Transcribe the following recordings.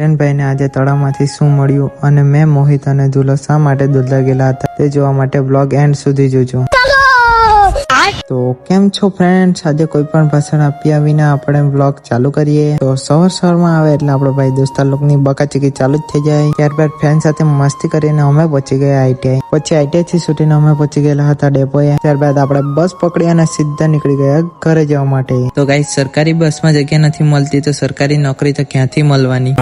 હિરેનભાઈને આજે તળાવમાંથી શું મળ્યું અને મેં મોહિત અને દુલો શા માટે દુલતા ગયેલા હતા તે જોવા માટે બ્લોગ એન્ડ સુધી જોજો. તો કેમ છો ફ્રેન્ડ આજે કોઈ પણ ભાષણ આપ્યા વિના આપણે બ્લોગ ચાલુ કરીએ. તો સવાર સવારમાં આવે એટલે આપણો ભાઈ દોસ્તાર લોકોની બકાચકી ચાલુ જ થઈ જાય. ત્યારબાદ ફ્રેન્ડ સાથે મસ્તી કરીને અમે પહોંચી ગયા આઈટીઆઈ. પછી આઈટીઆઈ થી છૂટીને અમે પહોંચી ગયેલા હતા ડેપોએ. ત્યારબાદ આપણે બસ પકડી અને સીધા નીકળી ગયા ઘરે જવા માટે. તો ગાઈ સરકારી બસમાં જગ્યા નથી મળતી તો સરકારી નોકરી તો ક્યાંથી મળવાની?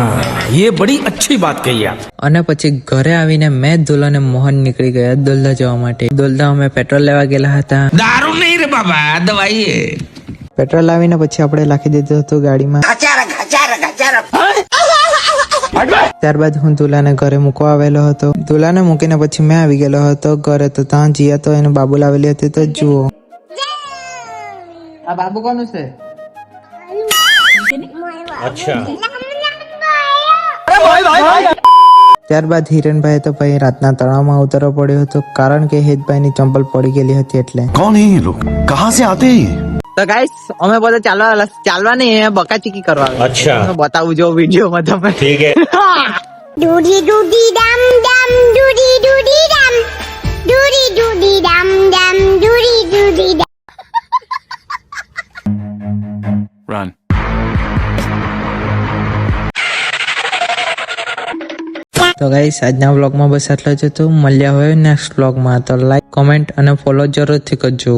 એ બડી અચ્છી વાત કહી અને પછી ઘરે આવીને મેં દુલ્હા મોહન નીકળી ગયા દોલદા જવા માટે. દોલદા અમે પેટ્રોલ લેવા ગયેલા હતા. દારૂ નહીં રે બાબા દવાઈ પેટ્રોલ લાવીને પછી આપણે લાખી દીધું હતું ગાડીમાં. ત્યારબાદ હું દુલાને ઘરે મૂકવા આવેલો હતો. દુલાને મૂકીને પછી મેં આવી ગયેલો હતો ઘરે તો ત્યાં જીયા તો એને બાબુ લાવેલી હતી તો જુઓ. આ બાબુ કોનું છે? અચ્છા. ત્યારબાદ હિરણભાઈ તો ભાઈ રાતના તળાવમાં ઉતરવો પડ્યો હતો કારણ કે હેતભાઈની ચંપલ પડી ગયેલી હતી એટલે. કોણ હે લોગ કહા સે આતે તો ગાઈસ અમે બધા ચાલવા ચાલવા નહીં બકાચીકી કરવા અચ્છા. બતાવું જો વિડીયોમાં તમે. ઠીક હે. ડૂડી ડૂડી ડમ ડમ ડૂડી ડૂડી ડમ ડૂડી ડૂડી ડમ ડમ ડૂડી ડૂડી ડમ રન તો ગાઈસ આજના વ્લોગમાં બસ આટલો જ હતો. મળ્યા હોય નેક્સ્ટ વ્લોગમાં તો લાઈક કોમેન્ટ અને ફોલો જરૂરથી કરજો.